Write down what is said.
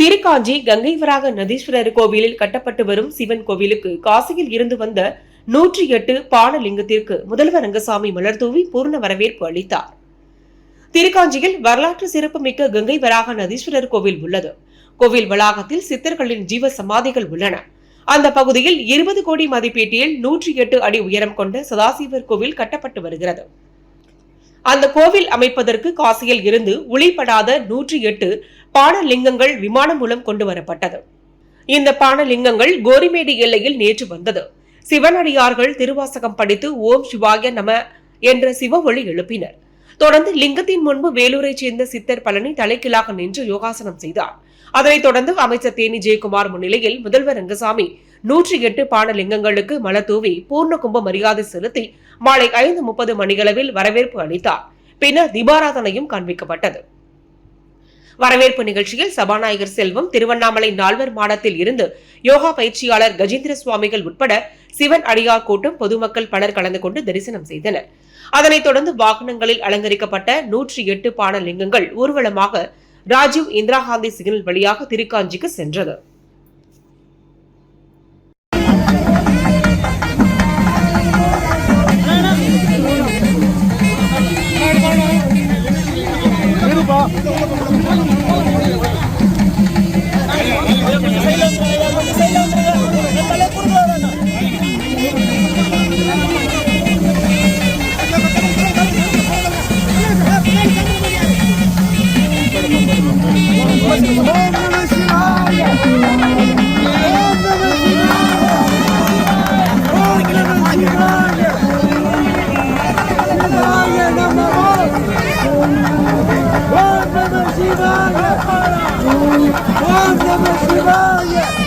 திருக்காஞ்சி கங்கைவராக நதீஸ்வரர் கோவிலில் கட்டப்பட்டு வரும் சிவன் கோவிலுக்கு காசியில் இருந்து வந்த நூற்றி எட்டு பானலிங்கத்திற்கு முதல்வர் ரங்கசாமி மலர்தூவி பூர்ண வரவேற்பு அளித்தார். திருக்காஞ்சியில் வரலாற்று சிறப்புமிக்க கங்கை வராக நதீஸ்வரர் கோவில் உள்ளது. கோவில் வளாகத்தில் சித்தர்களின் ஜீவ சமாதிகள் உள்ளன. அந்த பகுதியில் இருபது கோடி மதிப்பீட்டில் நூற்றி எட்டு அடி உயரம் கொண்ட சதாசிவர் கோவில் கட்டப்பட்டு வருகிறது. அந்த கோவில் அமைப்பதற்கு காசியில் இருந்து ஒளிப்படாத நூற்றி எட்டு பானலிங்கங்கள் விமானம் மூலம் கொண்டு வரப்பட்டது. இந்த பானலிங்கங்கள் கோரிமேடு எல்லையில் நேற்று வந்தது. சிவனடியார்கள் திருவாசகம் படித்து ஓம் சிவாய நம என்ற சிவ ஒளி எழுப்பினர். தொடர்ந்து லிங்கத்தின் முன்பு வேலூரைச் சேர்ந்த சித்தர் பழனி தலைக்கிழாக நின்று யோகாசனம் செய்தார். அதனைத் தொடர்ந்து அமைச்சர் தேனி ஜெயக்குமார் முன்னிலையில் முதல்வர் ரங்கசாமி நூற்றி எட்டு பானலிங்கங்களுக்கு மலத்தூவி பூர்ண கும்ப மரியாதை செலுத்தி மாலை ஐந்து முப்பது மணியளவில் வரவேற்பு அளித்தார். பின்னர் தீபாராதனையும் காண்பிக்கப்பட்டது. வரவேற்பு நிகழ்ச்சியில் சபாநாயகர் செல்வம் திருவண்ணாமலை நால்வர் மாடத்தில் இருந்து யோகா பயிற்சியாளர் கஜேந்திர சுவாமிகள் உட்பட சிவன் அடியார் கூட்டம் பொதுமக்கள் பலர் கலந்து கொண்டு தரிசனம் செய்தனர். அதனைத் தொடர்ந்து வாகனங்களில் அலங்கரிக்கப்பட்ட நூற்றி எட்டு பானலிங்கங்கள் ஊர்வலமாக ராஜீவ் இந்திரா காந்தி சிக்னல் வழியாக திருக்காஞ்சிக்கு சென்றது. ஓம் நம சிவாய ஓம்